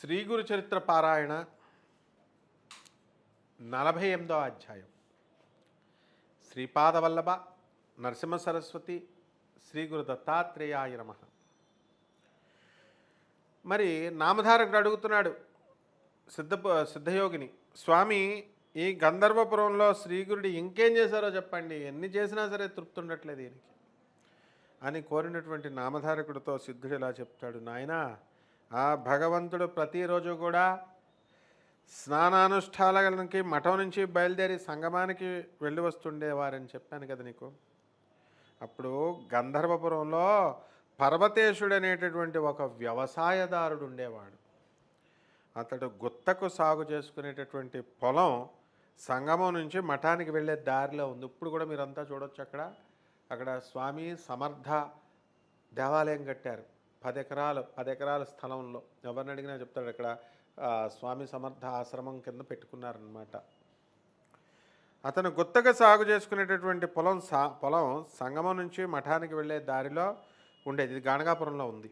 శ్రీ గురు చరిత్ర పారాయణ నలభై ఎనిమిదో అధ్యాయం. శ్రీపాదవల్లభ నరసింహ సరస్వతి శ్రీ గురు దత్తాత్రేయాయ నమ. మరి నామధారకుడు అడుగుతున్నాడు సిద్ధ సిద్ధయోగిని స్వామి ఈ గంధర్వపురంలో శ్రీగురుడు ఇంకేం చేశారో చెప్పండి ఎన్ని చేసినా సరే తృప్తి ఉండట్లేదు దీనికి అని కోరినటువంటి నామధారకుడితో సిద్ధుడు ఇలా చెప్తాడు నాయనా ఆ భగవంతుడు ప్రతిరోజు కూడా స్నానానుష్ఠానాలకి మఠం నుంచి బయలుదేరి సంగమానికి వెళ్ళి వస్తుండేవారని చెప్పాను కదా నీకు. అప్పుడు గంధర్వపురంలో పర్వతేశుడు అనేటటువంటి ఒక వ్యవసాయదారుడు ఉండేవాడు. అతడు గుత్తకు సాగు చేసుకునేటటువంటి పొలం సంగమం నుంచి మఠానికి వెళ్ళే దారిలో ఉంది. ఇప్పుడు కూడా మీరంతా చూడొచ్చు అక్కడ. అక్కడ స్వామి సమర్థ దేవాలయం కట్టారు. పది ఎకరాలు పది ఎకరాల స్థలంలో. ఎవరిని అడిగినా చెప్తాడు ఇక్కడ స్వామి సమర్థ ఆశ్రమం కింద పెట్టుకున్నారనమాట అతను గుత్తగా సాగు చేసుకునేటటువంటి పొలం సా పొలం సంగమం నుంచి మఠానికి వెళ్ళే దారిలో ఉండేది. ఇది గాణగాపురంలో ఉంది.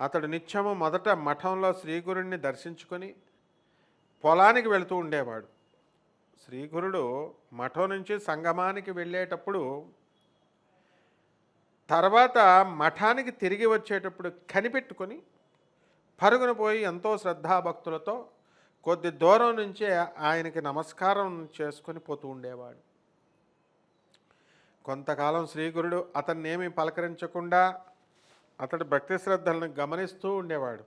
అతడు నిత్యము మొదట మఠంలో శ్రీగురుణ్ణి దర్శించుకొని పొలానికి వెళుతూ ఉండేవాడు. శ్రీగురుడు మఠం నుంచి సంగమానికి వెళ్ళేటప్పుడు తర్వాత మఠానికి తిరిగి వచ్చేటప్పుడు కనిపెట్టుకొని పరుగున పోయి ఎంతో శ్రద్ధాభక్తులతో కొద్ది దూరం నుంచే ఆయనకి నమస్కారం చేసుకొని పోతూ ఉండేవాడు. కొంతకాలం శ్రీగురుడు అతన్ని ఏమీ పలకరించకుండా అతడు భక్తి శ్రద్ధలను గమనిస్తూ ఉండేవాడు.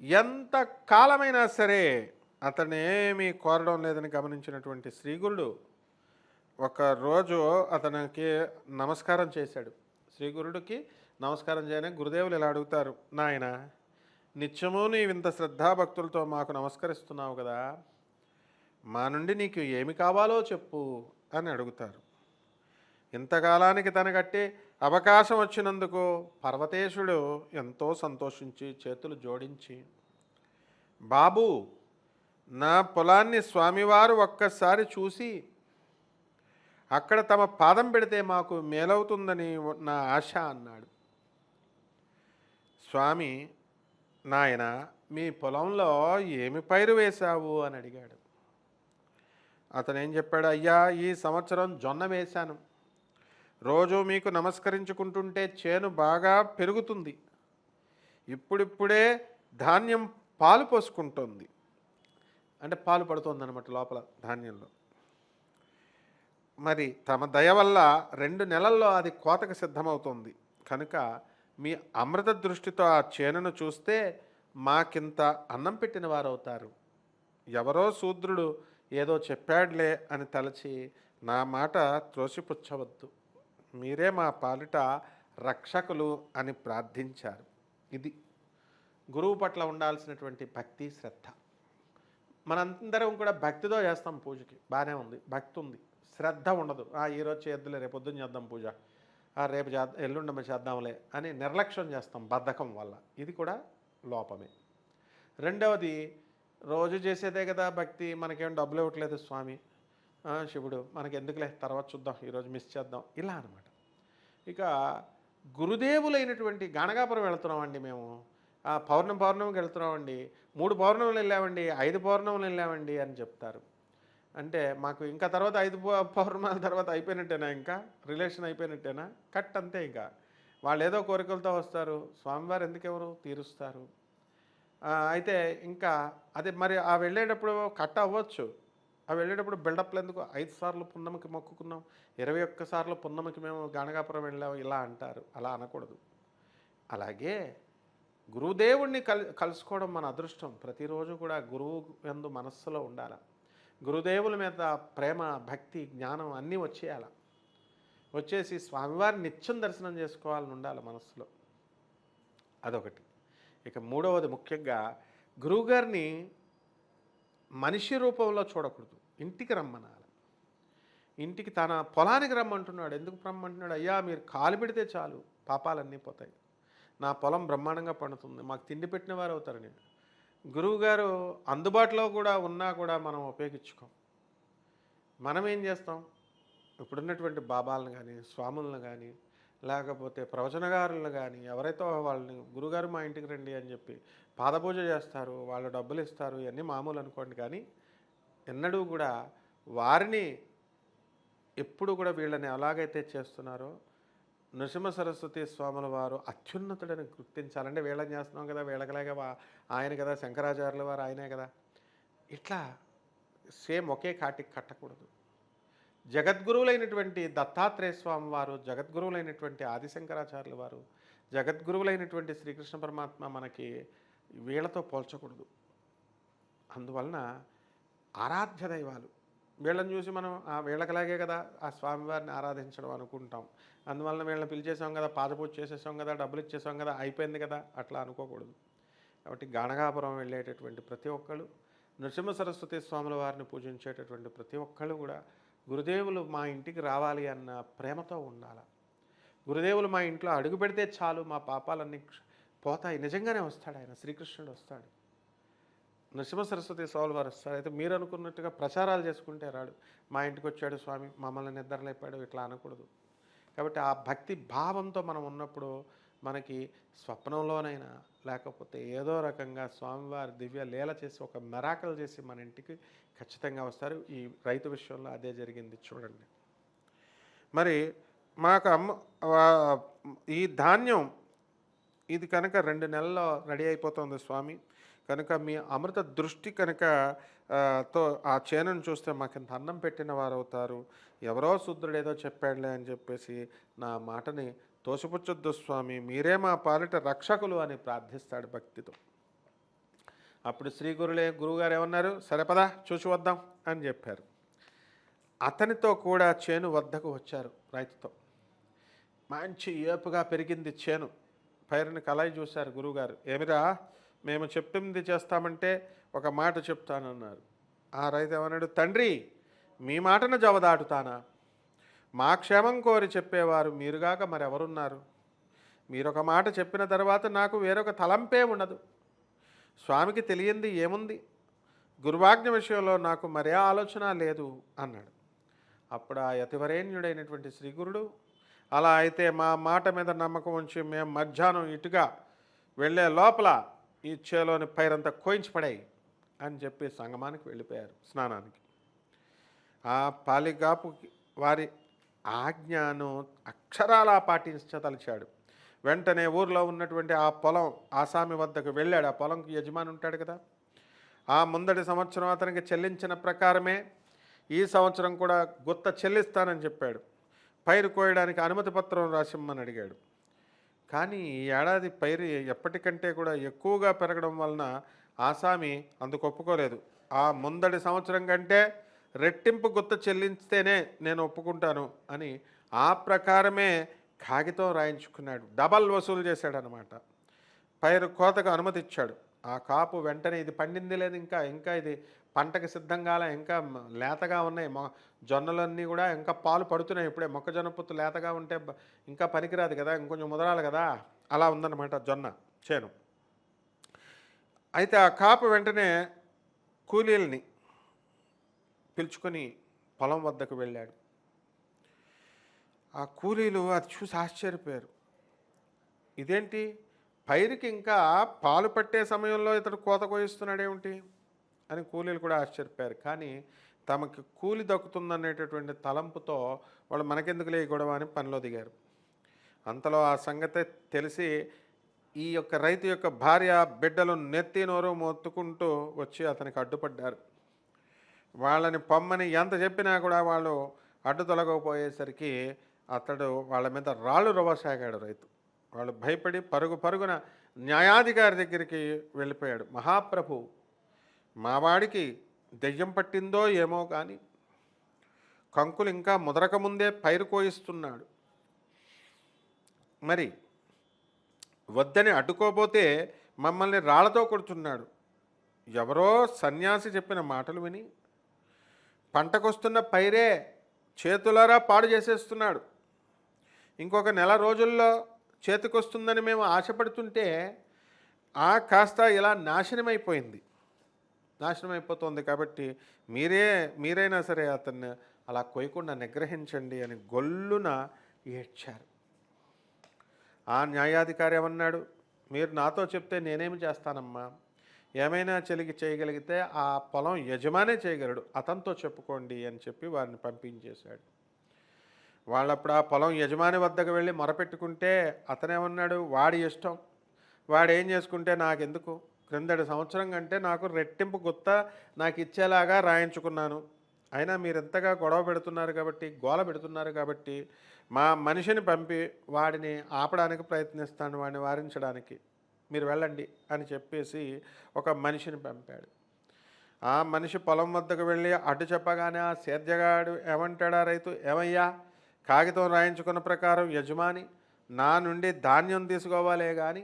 ఎంత కాలమైనా సరే అతన్ని ఏమీ కోరడం లేదని గమనించినటువంటి శ్రీగురుడు ఒక రోజు అతనికి నమస్కారం చేశాడు. శ్రీగురుడికి నమస్కారం చేయని గురుదేవులు ఇలా అడుగుతారు నాయన నిత్యము నీవు ఇంత శ్రద్ధాభక్తులతో మాకు నమస్కరిస్తున్నావు కదా మా నుండి నీకు ఏమి కావాలో చెప్పు అని అడుగుతారు. ఇంతకాలానికి తనకట్టి అవకాశం వచ్చినందుకు పర్వతేశుడు ఎంతో సంతోషించి చేతులు జోడించి బాబు నా పొలాన్ని స్వామివారు ఒక్కసారి చూసి అక్కడ తమ పాదం పెడితే మాకు మేలవుతుందని నా ఆశ అన్నాడు. స్వామి నాయన మీ పొలంలో ఏమి పైరు వేశావు? అని అడిగాడు. అతను ఏం చెప్పాడు? అయ్యా ఈ సంవత్సరం జొన్న వేశాను. రోజు మీకు నమస్కరించుకుంటుంటే చేను బాగా పెరుగుతుంది. ఇప్పుడిప్పుడే ధాన్యం పాలు పోసుకుంటుంది. అంటే పాలు పడుతుంది అనమాట లోపల ధాన్యంలో. మరి తమ దయ వల్ల రెండు నెలల్లో అది కోతకు సిద్ధమవుతుంది. కనుక మీ అమృత దృష్టితో ఆ చేనును చూస్తే మాకింత అన్నం పెట్టిన వారు అవుతారు ఎవరో శూద్రుడు ఏదో చెప్పాడులే అని తలచి నా మాట త్రోసిపుచ్చవద్దు. మీరే మా పాలిట రక్షకులు అని ప్రార్థించారు. ఇది గురువు పట్ల ఉండాల్సినటువంటి భక్తి శ్రద్ధ. మనందరం కూడా భక్తితో చేస్తాం పూజకి. బాగానే ఉంది. భక్తి ఉంది శ్రద్ధ ఉండదు. ఆ ఈరోజు చేద్దులే రేపు పొద్దున్న చేద్దాం పూజ. ఆ రేపు చేద్దాం ఎల్లుండమ్మ చేద్దాంలే అని నిర్లక్ష్యం చేస్తాం బద్ధకం వల్ల. ఇది కూడా లోపమే. రెండవది రోజు చేసేదే కదా భక్తి మనకేం డబ్బులు ఇవ్వట్లేదు స్వామి. శివుడు మనకి ఎందుకులే తర్వాత చూద్దాం ఈరోజు మిస్ చేద్దాం ఇలా అనమాట ఇక గురుదేవులైనటువంటి గణగాపురం వెళుతున్నామండి మేము. ఆ పౌర్ణమి పౌర్ణమికి వెళ్తున్నామండి. మూడు పౌర్ణములు వెళ్ళామండి ఐదు పౌర్ణములు వెళ్ళామండి అని చెప్తారు. అంటే మాకు ఇంకా తర్వాత ఐదు పౌర్ణమాల తర్వాత అయిపోయినట్టేనా ఇంకా? రిలేషన్ అయిపోయినట్టేనా? కట్ అంతే ఇంకా. వాళ్ళు ఏదో కోరికలతో వస్తారు. స్వామివారు ఎందుకెవరు? తీరుస్తారు. అయితే ఇంకా అదే మరి ఆ వెళ్ళేటప్పుడు కట్ అవ్వచ్చు. ఆ వెళ్ళేటప్పుడు బిల్డప్లు ఎందుకు? ఐదు సార్లు పున్నమికి మొక్కుకున్నాం. ఇరవై ఒక్క సార్లు పున్నమికి మేము గానగాపురం వెళ్ళాం. ఇలా అంటారు. అలా అనకూడదు. అలాగే గురుదేవుణ్ణి కల్ కలుసుకోవడం మన అదృష్టం. ప్రతిరోజు కూడా గురువు ఎందు మనస్సులో ఉండాలి. గురుదేవుల మీద ప్రేమ భక్తి జ్ఞానం అన్నీ వచ్చేయాల. వచ్చేసి స్వామివారిని నిత్యం దర్శనం చేసుకోవాలని ఉండాలి మనస్సులో. అదొకటి. ఇక మూడవది ముఖ్యంగా గురువుగారిని మనిషి రూపంలో చూడకూడదు. ఇంటికి రమ్మనాలి. ఇంటికి తన పొలానికి రమ్మంటున్నాడు. ఎందుకు రమ్మంటున్నాడు? అయ్యా మీరు కాలు పెడితే చాలు. పాపాలన్నీ పోతాయి. నా పొలం బ్రహ్మాండంగా పండుతుంది. మాకు తిండి పెట్టిన వారు అవుతారు. నేను గురువుగారు అందుబాటులో కూడా ఉన్నా కూడా మనం ఉపయోగించుకోం. మనం ఏం చేస్తాం? ఇప్పుడున్నటువంటి బాబాలను కానీ స్వాములను కానీ లేకపోతే ప్రవచనగారులు కానీ ఎవరైతే వాళ్ళని గురుగారు మా ఇంటికి రండి అని చెప్పి పాదపూజ చేస్తారు వాళ్ళు డబ్బులు ఇస్తారు ఇవన్నీ మామూలు అనుకోండి కానీ ఎన్నడూ కూడా వారిని ఎప్పుడు కూడా వీళ్ళని ఎలాగైతే చేస్తున్నారో నృసింహ సరస్వతి స్వాముల వారు అత్యున్నతుడని గుర్తించాలంటే వీళ్ళని చేస్తున్నాం కదా వీళ్ళకలాగా ఆయన కదా శంకరాచార్యుల వారు ఆయనే కదా. ఇట్లా సేమ్ ఒకే కాటికి కట్టకూడదు. జగద్గురువులైనటువంటి దత్తాత్రేయ స్వామి వారు జగద్గురువులైనటువంటి ఆదిశంకరాచార్యుల వారు జగద్గురువులైనటువంటి శ్రీకృష్ణ పరమాత్మ మనకి వీళ్ళతో పోల్చకూడదు. అందువలన ఆరాధ్య దైవాలు వీళ్ళని చూసి మనం ఆ వీళ్ళకలాగే కదా ఆ స్వామివారిని ఆరాధించడం అనుకుంటాం. అందువలన వీళ్ళని పిలిచేసాం కదా పాదపూజ చేసేసాం కదా డబ్బులు ఇచ్చేసాం కదా అయిపోయింది కదా అట్లా అనుకోకూడదు. కాబట్టి గణగాపురం వెళ్ళేటటువంటి ప్రతి ఒక్కళ్ళు నృసింహ సరస్వతి స్వాముల వారిని పూజించేటటువంటి ప్రతి ఒక్కళ్ళు కూడా గురుదేవులు మా ఇంటికి రావాలి అన్న ప్రేమతో ఉండాలి. గురుదేవులు మా ఇంట్లో అడుగు పెడితే చాలు మా పాపాలన్నీ పోతాయి. నిజంగానే వస్తాడు ఆయన శ్రీకృష్ణుడు వస్తాడు. నరసింహ సరస్వతి స్వామి వారు వస్తారు అయితే మీరు అనుకున్నట్టుగా ప్రచారాలు చేసుకుంటే రాడు. మా ఇంటికి వచ్చాడు స్వామి మమ్మల్ని నిద్రలేపాడు ఇట్లా అనకూడదు. కాబట్టి ఆ భక్తి భావంతో మనం ఉన్నప్పుడు మనకి స్వప్నంలోనైనా లేకపోతే ఏదో రకంగా స్వామివారి దివ్య లీల చేసి ఒక మెరాకలు చేసి మన ఇంటికి ఖచ్చితంగా వస్తారు. ఈ రైతు విషయంలో అదే జరిగింది చూడండి. మరి మాకు అమ్మ ఈ ధాన్యం ఇది కనుక రెండు నెలల్లో రెడీ అయిపోతుంది స్వామి. కనుక మీ అమృత దృష్టి కనుక తో ఆ చేనును చూస్తే మాకు ఇంత అన్నం పెట్టిన వారు అవుతారు ఎవరో శుద్రుడు ఏదో చెప్పాడులే అని చెప్పేసి నా మాటని తోసిపుచ్చొద్దు స్వామి. మీరే మా పాలిట రక్షకులు అని ప్రార్థిస్తాడు భక్తితో. అప్పుడు శ్రీ గురులే గురువుగారు ఏమన్నారు? సరే పదా చూసి వద్దాం అని చెప్పారు. అతనితో కూడా చేను వద్దకు వచ్చారు రైతుతో. మంచి ఏపుగా పెరిగింది చేను. పైరుని కలాయి చూశారు గురువుగారు. ఏమిరా? మేము చెప్పింది చేస్తామంటే ఒక మాట చెప్తానన్నారు. ఆ రైతు ఏమన్నాడు? తండ్రి మీ మాటను జవదాటుతానా? మా క్షేమం కోరి చెప్పేవారు మీరుగాక మరెవరున్నారు? మీరొక మాట చెప్పిన తర్వాత నాకు వేరొక తలంపే ఉండదు. స్వామికి తెలియంది ఏముంది? గురువాజ్ఞ విషయంలో నాకు మరే ఆలోచన లేదు అన్నాడు. అప్పుడు ఆ యతివరేణ్యుడైనటువంటి శ్రీగురుడు అలా అయితే మా మాట మీద నమ్మకం ఉంచి మేము మధ్యాహ్నం ఇటుగా వెళ్ళే లోపల ఈ చేలోని పైరంతా కోయించి పడాయి అని చెప్పి సంగమానికి వెళ్ళిపోయారు స్నానానికి. ఆ పాలిగాపు వారి ఆజ్ఞను అక్షరాలా పాటించదలిచాడు వెంటనే ఊర్లో ఉన్నటువంటి ఆ పొలం ఆసామి వద్దకు వెళ్ళాడు. ఆ పొలంకి యజమాని ఉంటాడు కదా. ఆ ముందటి సంవత్సరం అతనికి చెల్లించిన ప్రకారమే ఈ సంవత్సరం కూడా గుత్త చెల్లిస్తానని చెప్పాడు. పైరు కోయడానికి అనుమతి పత్రం రాసిమ్మని అడిగాడు. కానీ ఈ ఏడాది పైరు ఎప్పటికంటే కూడా ఎక్కువగా పెరగడం వలన ఆసామి అందుకు ఒప్పుకోలేదు. ఆ ముందటి సంవత్సరం కంటే రెట్టింపు గుత్త చెల్లిస్తేనే నేను ఒప్పుకుంటాను అని ఆ ప్రకారమే కాగితం రాయించుకున్నాడు. డబల్ వసూలు చేశాడనమాట పైరు కోతకు అనుమతి ఇచ్చాడు. ఆ కాపు వెంటనే ఇది పండింది లేదు ఇంకా ఇంకా ఇది పంటకి సిద్ధంగా ఇంకా లేతగా ఉన్నాయి. మొ జొన్నలన్నీ కూడా ఇంకా పాలు పడుతున్నాయి ఇప్పుడే. మొక్కజొన్న పొత్తు లేతగా ఉంటే ఇంకా పనికిరాదు కదా ఇంకొంచెం ముదరాలి కదా. అలా ఉందన్నమాట జొన్న చేను. అయితే ఆ కాపు వెంటనే కూలీల్ని పిలుచుకొని పొలం వద్దకు వెళ్ళాడు. ఆ కూలీలు అది చూసి ఆశ్చర్యపోయారు. ఇదేంటి? పైరుకి ఇంకా పాలు పట్టే సమయంలో ఇతడు కోత కోయిస్తున్నాడేమిటి? అని కూలీలు కూడా ఆశ్చర్యపోయారు. కానీ తమకి కూలి దక్కుతుందనేటటువంటి తలంపుతో వాళ్ళు మనకెందుకులే ఈ గొడవ అని పనిలో దిగారు. అంతలో ఆ సంగతి తెలిసి ఈ యొక్క రైతు యొక్క భార్య బిడ్డలు నెత్తి నోరు మొత్తుకుంటూ వచ్చి అతనికి అడ్డుపడ్డారు. వాళ్ళని పొమ్మని ఎంత చెప్పినా కూడా వాళ్ళు అడ్డు తొలగకపోయేసరికి అతడు వాళ్ళ మీద రాళ్ళు రవ్వసాగాడు రైతు. వాళ్ళు భయపడి పరుగు పరుగున న్యాయాధికారి దగ్గరికి వెళ్ళిపోయాడు. మహాప్రభు మావాడికి దెయ్యం పట్టిందో ఏమో కానీ కంకులు ఇంకా ముదరకముందే పైరు కోయిస్తున్నాడు. మరి వద్దని అడ్డుకోబోతే మమ్మల్ని రాళ్ళతో కొడుతున్నాడు. ఎవరో సన్యాసి చెప్పిన మాటలు విని పంటకొస్తున్న పైరే చేతులారా పాడు చేసేస్తున్నాడు. ఇంకొక నెల రోజుల్లో చేతికొస్తుందని మేము ఆశపడుతుంటే ఆ కాస్త ఇలా నాశనమైపోయింది. నాశనం అయిపోతుంది కాబట్టి మీరే మీరైనా సరే అతన్ని అలా కొయ్యకుండా నిగ్రహించండి అని గొల్లున ఏడ్చారు. ఆ న్యాయాధికారి ఏమన్నాడు? మీరు నాతో చెప్తే నేనేమి చేస్తానమ్మా? ఏమైనా చెలిగి చేయగలిగితే ఆ పొలం యజమానే చేయగలడు. అతనితో చెప్పుకోండి అని చెప్పి వారిని పంపించేశాడు. వాళ్ళప్పుడు ఆ పొలం యజమాని వద్దకు వెళ్ళి మొరపెట్టుకుంటే అతనేమన్నాడు? వాడి ఇష్టం. వాడు ఏం చేసుకుంటే నాకెందుకు? క్రిందటి సంవత్సరం కంటే నాకు రెట్టింపు గుత్త నాకు ఇచ్చేలాగా రాయించుకున్నాను. అయినా మీరు ఎంతగా గొడవ పెడుతున్నారు కాబట్టి గోల పెడుతున్నారు కాబట్టి మా మనిషిని పంపి వాడిని ఆపడానికి ప్రయత్నిస్తాను వాడిని వారించడానికి. మీరు వెళ్ళండి అని చెప్పేసి ఒక మనిషిని పంపాడు. ఆ మనిషి పొలం వద్దకు వెళ్ళి అడ్డు చెప్పగానే ఆ సేద్యగాడు ఏమంటాడా రైతు? ఏమయ్యా కాగితం రాయించుకున్న ప్రకారం యజమాని నా నుండి ధాన్యం తీసుకోవాలే కానీ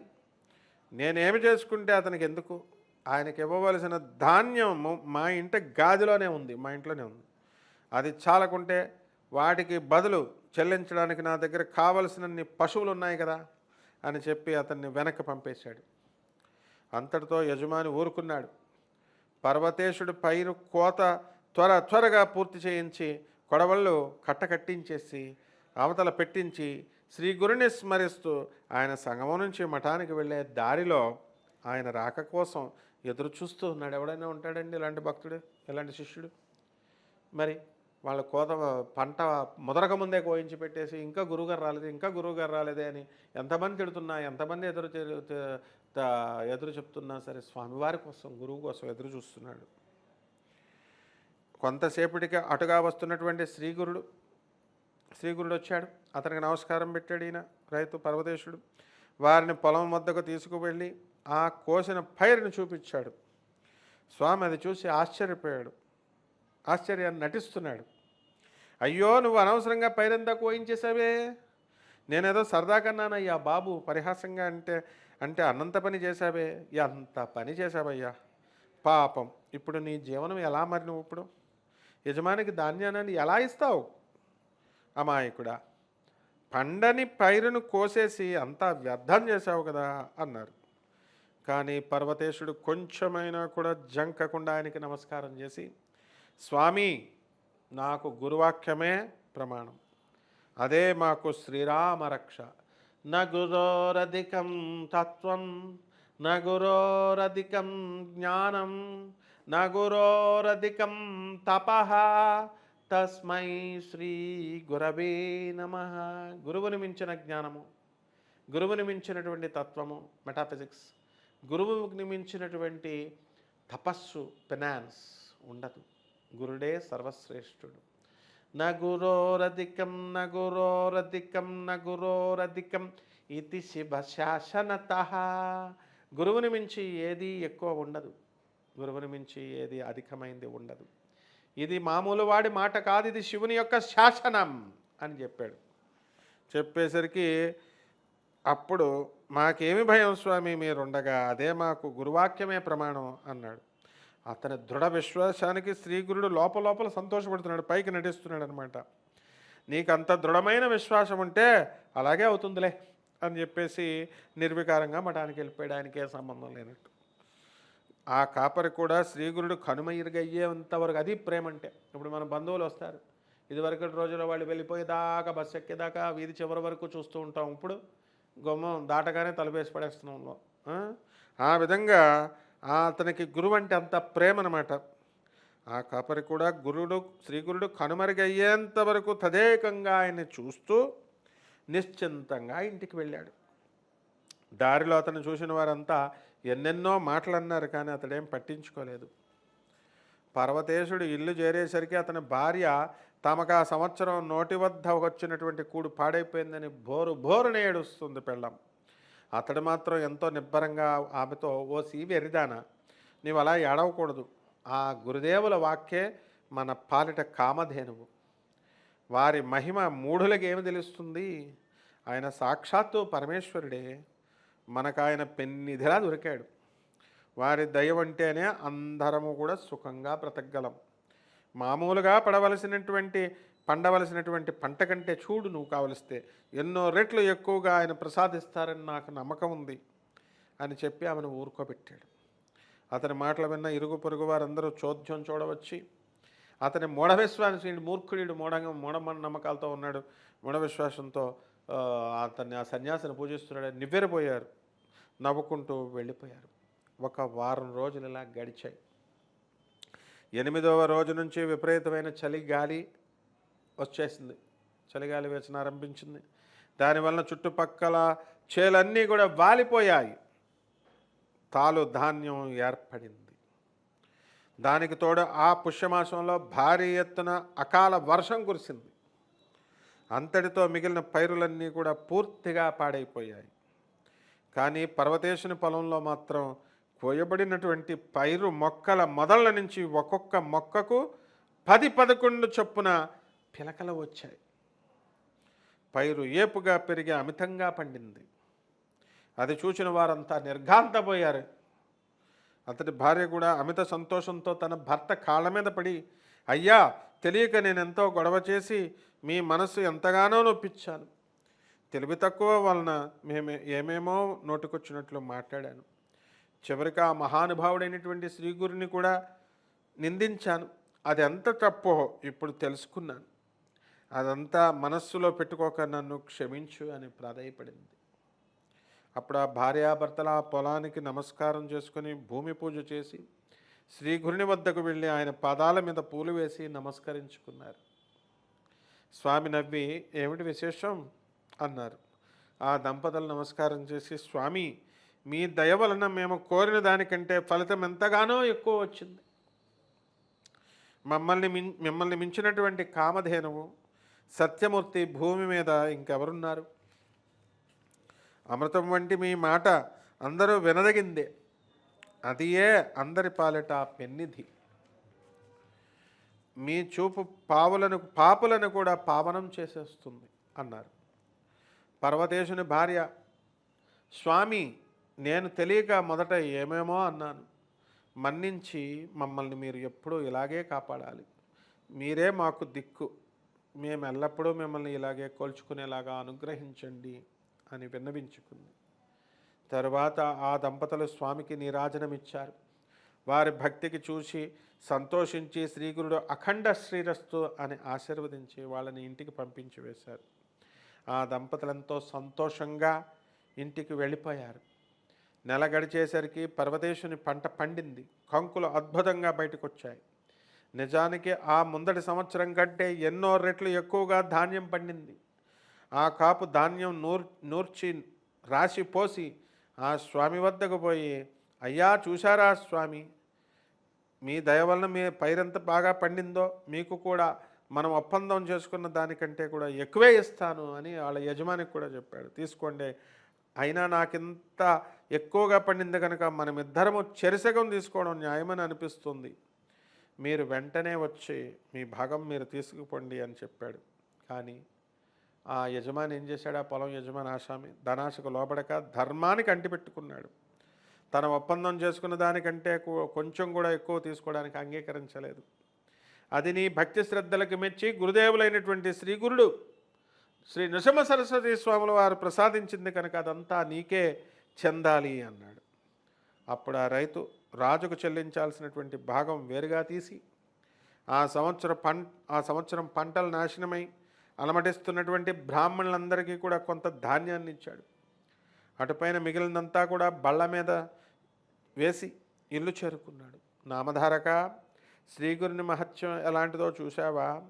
నేనేమి చేసుకుంటే అతనికి ఎందుకు ఆయనకి ఇవ్వవలసిన ధాన్యం మా ఇంటి గాదిలోనే ఉంది మా ఇంట్లోనే ఉంది. అది చాలకుంటే వాటికి బదులు చెల్లించడానికి నా దగ్గర కావలసినన్ని పశువులు ఉన్నాయి కదా అని చెప్పి అతన్ని వెనక్కి పంపేశాడు. అంతటితో యజమాని ఊరుకున్నాడు. పర్వతేశుడు పైరు కోత త్వర త్వరగా పూర్తి చేయించి కొడవళ్ళు కట్టకట్టించేసి అవతల పెట్టించి శ్రీ గురుని స్మరిస్తూ ఆయన సంగమం నుంచి మఠానికి వెళ్ళే దారిలో ఆయన రాక కోసం ఎదురు చూస్తూ ఉన్నాడు. ఎవడైనా ఉంటాడండి ఇలాంటి భక్తుడు ఇలాంటి శిష్యుడు? మరి వాళ్ళ కోత పంట ముదరక ముందే కోయించి పెట్టేసి ఇంకా గురువుగారు రాలేదు ఇంకా గురువుగారు రాలేదే అని ఎంతమంది తిడుతున్నా ఎంతమంది ఎదురు ఎదురు చెప్తున్నా సరే స్వామివారి కోసం గురువు కోసం ఎదురు చూస్తున్నాడు. కొంతసేపటికి అటుగా వస్తున్నటువంటి శ్రీగురుడు శ్రీగురుడు వచ్చాడు అతనికి నమస్కారం పెట్టాడు ఈయన రైతు పర్వదేశుడు వారిని పొలం వద్దకు తీసుకువెళ్ళి ఆ కోసిన పైరుని చూపించాడు. స్వామి అది చూసి ఆశ్చర్యపోయాడు. ఆశ్చర్యాన్ని నటిస్తున్నాడు. అయ్యో నువ్వు అనవసరంగా పైరంతా కోయించేసావే నేనేదో సరదా కన్నానయ్యా బాబు పరిహాసంగా అంటే అంటే అన్నంత పని చేశావే. ఎంత పని చేశావయ్యా. పాపం. ఇప్పుడు నీ జీవనం ఎలా మరి నువ్వు ఇప్పుడు? యజమానికి ధాన్యాన్ని ఎలా ఇస్తావు? అమాయకుడా. పండని పైరును కోసేసి అంతా వ్యర్థం చేశావు కదా అన్నారు. కానీ పర్వతేశుడు కొంచెమైనా కూడా జంకకుండా ఆయనకి నమస్కారం చేసి స్వామి నాకు గురువాక్యమే ప్రమాణం. అదే మాకు శ్రీరామరక్ష. నగురోరధికం తత్వం నగురోరధికం జ్ఞానం నగురోరధికం గురోరధికం తస్మై శ్రీ గురవే నమ. గురువుని మించిన జ్ఞానము గురువుని మించినటువంటి తత్వము మెటాఫిజిక్స్ గురువుని మించినటువంటి తపస్సు ఫినాన్స్ ఉండదు. గురుడే సర్వశ్రేష్ఠుడు. న గురోరధికం న గురోరధికం న గురోరధికం ఇది శివ శాసనత. గురువుని మించి ఏది ఎక్కువ ఉండదు. గురువుని మించి ఏది అధికమైంది ఉండదు. ఇది మామూలు వాడి మాట కాదు ఇది శివుని యొక్క శాసనం అని చెప్పాడు. చెప్పేసరికి అప్పుడు మాకేమి భయం స్వామి మీరుండగా అదే మాకు గురువాక్యమే ప్రమాణం అన్నాడు. అతని దృఢ విశ్వాసానికి శ్రీగురుడు లోపల లోపల సంతోషపడుతున్నాడు పైకి నటిస్తున్నాడు అనమాట నీకు అంత దృఢమైన విశ్వాసం ఉంటే అలాగే అవుతుందిలే అని చెప్పేసి నిర్వికారంగా మఠానికి వెళ్ళిపోయాడు. ఆయనకే సంబంధం లేనట్టు. ఆ కాపరి కూడా శ్రీగురుడు కనుమయ్యగయ్యేంత వరకు అది ప్రేమ అంటే ఇప్పుడు మన బంధువులు వస్తారు. ఇదివరకు రోజుల్లో వాళ్ళు వెళ్ళిపోయేదాకా బస్సు ఎక్కేదాకా వీధి చివరి వరకు చూస్తూ ఉంటాం. ఇప్పుడు గుమ్మం దాటగానే తలపేసి పడేస్తున్నాం లో. ఆ? విధంగా అతనికి గురువు అంటే అంత ప్రేమ అనమాట ఆ కాపరి కూడా గురుడు శ్రీగురుడు కనుమరుగయ్యేంత వరకు తదేకంగా ఆయన్ని చూస్తూ నిశ్చింతంగా ఇంటికి వెళ్ళాడు. దారిలో అతను చూసిన వారంతా ఎన్నెన్నో మాటలు అన్నారు కానీ అతడేం పట్టించుకోలేదు. పర్వతేశుడు ఇల్లు చేరేసరికి అతని భార్య తమకు ఆ సంవత్సరం నోటి వద్ద వచ్చినటువంటి కూడు పాడైపోయిందని బోరు బోరుని ఏడుస్తుంది పెళ్ళం. అతడు మాత్రం ఎంతో నిబ్బరంగా ఆమెతో ఓ సీవి ఎరిదానా నీవు అలా ఏడవకూడదు. ఆ గురుదేవుల వాక్యే మన పాలిట కామధేనువు. వారి మహిమ మూఢులకి ఏమి తెలుస్తుంది? ఆయన సాక్షాత్తు పరమేశ్వరుడే. మనకు ఆయన పెన్నిధిలా దొరికాడు. వారి దయ అందరము కూడా సుఖంగా బ్రతకగలం. మామూలుగా పడవలసినటువంటి పండవలసినటువంటి పంట కంటే చూడు నువ్వు కావలిస్తే ఎన్నో రెట్లు ఎక్కువగా ఆయన ప్రసాదిస్తారని నాకు నమ్మకం ఉంది అని చెప్పి ఆమెను ఊరుకోబెట్టాడు. అతని మాటలు విన్న ఇరుగు పొరుగు వారందరూ చోద్యం చూడవచ్చి అతని మూఢవిశ్వాసం మూర్ఖుడు మూఢంగా మూఢమన్న నమ్మకాలతో ఉన్నాడు. మూఢ విశ్వాసంతో అతన్ని ఆ సన్యాసిని పూజిస్తున్నాడని నివ్వెరపోయారు. నవ్వుకుంటూ వెళ్ళిపోయారు. ఒక వారం రోజులు ఇలా గడిచాయి. ఎనిమిదవ రోజు నుంచి విపరీతమైన చలి గాలి వచ్చేసింది. చలిగాలి వేసిన ఆరంభించింది. దానివల్ల చుట్టుపక్కల చేలన్నీ కూడా వాలిపోయాయి. తాలు ధాన్యం ఏర్పడింది. దానికి తోడు ఆ పుష్యమాసంలో భారీ ఎత్తున అకాల వర్షం కురిసింది. అంతటితో మిగిలిన పైరులన్నీ కూడా పూర్తిగా పాడైపోయాయి. కానీ పర్వతేశుని పొలంలో మాత్రం కోయబడినటువంటి పైరు మొక్కల మొదళ్ళ నుంచి ఒక్కొక్క మొక్కకు పది పదకొండు చొప్పున పిలకలు వచ్చాయి. పైరు ఏపుగా పెరిగి అమితంగా పండింది. అది చూసిన వారంతా నిర్ఘాంతపోయారు. అతడి భార్య కూడా అమిత సంతోషంతో తన భర్త కాళ్ళ మీద పడి అయ్యా తెలియక నేను ఎంతో గొడవ చేసి మీ మనసు ఎంతగానో నొప్పించాను. తెలివి తక్కువ వలన మేము ఏమేమో నోటుకొచ్చినట్లు మాట్లాడాను. చివరికి ఆ మహానుభావుడైనటువంటి శ్రీగురిని కూడా నిందించాను. అది ఎంత తప్పో ఇప్పుడు తెలుసుకున్నాను. అదంతా మనస్సులో పెట్టుకోక నన్ను క్షమించు అని ప్రాధాయపడింది. అప్పుడు ఆ భార్యాభర్తల ఆ పొలానికి నమస్కారం చేసుకుని భూమి పూజ చేసి శ్రీగురుని వద్దకు వెళ్ళి ఆయన పాదాల మీద పూలు వేసి నమస్కరించుకున్నారు. స్వామి నవ్వి ఏమిటి విశేషం? అన్నారు. ఆ దంపతులు నమస్కారం చేసి స్వామి మీ దయ వలన మేము కోరిన దానికంటే ఫలితం ఎంతగానో ఎక్కువ వచ్చింది. మమ్మల్ని మిం మిమ్మల్ని మించినటువంటి కామధేనువు సత్యమూర్తి భూమి మీద ఇంకెవరున్నారు? అమృతం వంటి మీ మాట అందరూ వినదగిందే. అదియే అందరి పాలిట పెన్నిధి. మీ చూపు పావులను పాపులను కూడా పావనం చేసేస్తుంది అన్నారు. పర్వతేశుని భార్య స్వామి నేను తెలియక మొదట ఏమేమో అన్నాను. మన్నించి మమ్మల్ని మీరు ఎప్పుడూ ఇలాగే కాపాడాలి. మీరే మాకు దిక్కు. మేము ఎల్లప్పుడూ మిమ్మల్ని ఇలాగే కోల్చుకునేలాగా అనుగ్రహించండి అని విన్నవించుకుంది. తరువాత ఆ దంపతులు స్వామికి నీరాజనమిచ్చారు. వారి భక్తికి చూసి సంతోషించి శ్రీగురుడు అఖండ శ్రీరస్తు అని ఆశీర్వదించి వాళ్ళని ఇంటికి పంపించి వేశారు. ఆ దంపతులంతో సంతోషంగా ఇంటికి వెళ్ళిపోయారు. నెల గడిచేసరికి పర్వతేశుని పంట పండింది. కంకులు అద్భుతంగా బయటకు వచ్చాయి నిజానికి ఆ ముందటి సంవత్సరం కంటే ఎన్నో రెట్లు ఎక్కువగా ధాన్యం పండింది. ఆ కాపు ధాన్యం నూర్ నూర్చి రాసి పోసి ఆ స్వామి వద్దకు పోయి అయ్యా చూశారా స్వామి? మీ దయ వలన మీ పైరెంత బాగా పండిందో మీకు కూడా మనం ఒప్పందం చేసుకున్న దానికంటే కూడా ఎక్కువే ఇస్తాను అని వాళ్ళ యజమానికి కూడా చెప్పాడు. తీసుకోండి. అయినా నాకింత ఎక్కువగా పండింది కనుక మనం ఇద్దరము చెరిసగం తీసుకోవడం న్యాయమని అనిపిస్తుంది. మీరు వెంటనే వచ్చి మీ భాగం మీరు తీసుకుపోండి అని చెప్పాడు. కానీ ఆ యజమాని ఏం చేశాడు? ఆ పొలం యజమాని ఆశామి ధనాశకు లోపడక ధర్మానికి అంటిపెట్టుకున్నాడు. తన ఒప్పందం చేసుకున్న దానికంటే కొంచెం కూడా ఎక్కువ తీసుకోవడానికి అంగీకరించలేదు. అది నీ భక్తి శ్రద్ధలకు మెచ్చి గురుదేవులైనటువంటి శ్రీ గురుడు శ్రీ నృసింహ సరస్వతి స్వాముల వారు ప్రసాదించింది కనుక అదంతా నీకే చెందాలి అన్నాడు. అప్పుడు ఆ రైతు రాజుకు చెల్లించాల్సినటువంటి భాగం వేరుగా తీసి ఆ సంవత్సరం పం ఆ సంవత్సరం పంటలు నాశనమై అలమటిస్తున్నటువంటి బ్రాహ్మణులందరికీ కూడా కొంత ధాన్యాన్ని ఇచ్చాడు. అటుపైన మిగిలినంతా కూడా బళ్ళ మీద వేసి ఇల్లు చేరుకున్నాడు. నామధారక శ్రీగురుని మహత్యం ఎలాంటిదో చూశావా?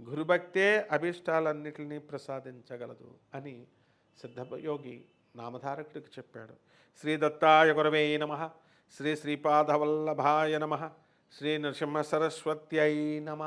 గురుభక్తే అభీష్టాలన్నిటినీ ప్రసాదించగలదు అని సిద్ధయోగి నామధారకుడికి చెప్పాడు. శ్రీ దత్తాయ గురవే నమ శ్రీ శ్రీపాదవల్లభాయ నమ శ్రీ నృసింహ సరస్వత్యై నమ.